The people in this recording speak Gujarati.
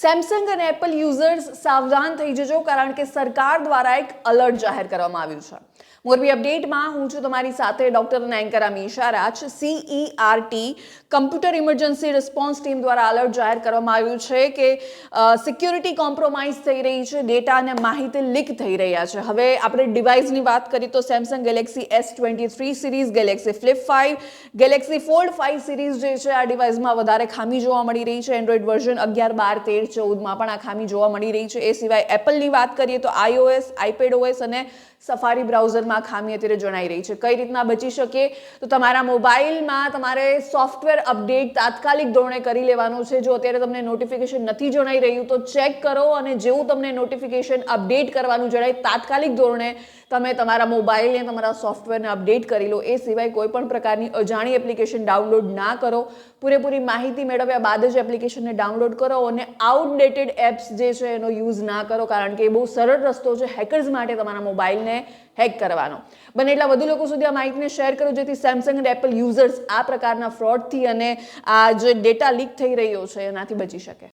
સેમસંગ અને એપલ યુઝર્સ સાવધાન થઈ જજો, કારણ કે સરકાર દ્વારા એક અલર્ટ જાહેર કરવામાં આવ્યું છે. મોરબી અપડેટમાં હું છું તમારી સાથે ડોક્ટર અને anchor Amisha Raj CERT computer emergency response team દ્વારા અલર્ટ જાહેર કરવામાં આવ્યું છે કે સિક્યુરિટી કોમ્પ્રોમાઇઝ થઈ રહી છે ડેટા અને માહિતી લીક થઈ રહ્યા છે. હવે આપણે ડિવાઇસની વાત કરીએ તો Samsung Galaxy S twenty three series Galaxy Flip five Galaxy Fold five series જે છે, આ ડિવાઇસમાં વધારે ખામી જોવા મળી રહી છે. એન્ડ્રોઇડ વર્ઝન અગિયાર બાર તેર ચૌદમાં પણ આ ખામી જોવા મળી રહી છે. એ સિવાય એપલની વાત કરીએ તો આઈઓએસ આઈપેડ ઓએસ અને સફારી બ્રાઉઝરમાં ખામી અત્યારે જણાઈ રહી છે. કઈ રીતના બચી શકે? તો તમારા મોબાઈલમાં તમારે સોફ્ટવેર અપડેટ તાત્કાલિક ધોરણે કરી લેવાનું છે. જો અત્યારે તમને નોટિફિકેશન નથી જણાઈ રહ્યું, તો ચેક કરો અને જેવું તમને નોટિફિકેશન અપડેટ કરવાનું જણાય, તાત્કાલિક ધોરણે તમે તમારા મોબાઈલને, તમારા સોફ્ટવેરને અપડેટ કરી લો. એ સિવાય કોઈ પણ પ્રકારની અજાણી એપ્લિકેશન ડાઉનલોડ ના કરો. પૂરેપૂરી માહિતી મેળવ્યા બાદ જ એપ્લિકેશનને ડાઉનલોડ કરો અને આઉટડેટેડ એપ્સ જે છે એનો યુઝ ના કરો, કારણ કે એ બહુ સરળ રસ્તો છે હેકર્સ માટે તમારા મોબાઈલને હેક કરવાનો. બને એટલા વધુ લોકો સુધી આ માહિતીને શેર કરો, જેથી સેમસંગ અને એપલ યુઝર્સ આ પ્રકારના ફ્રોડથી અને આ જે ડેટા લીક થઈ રહ્યો છે, એનાથી બચી શકે.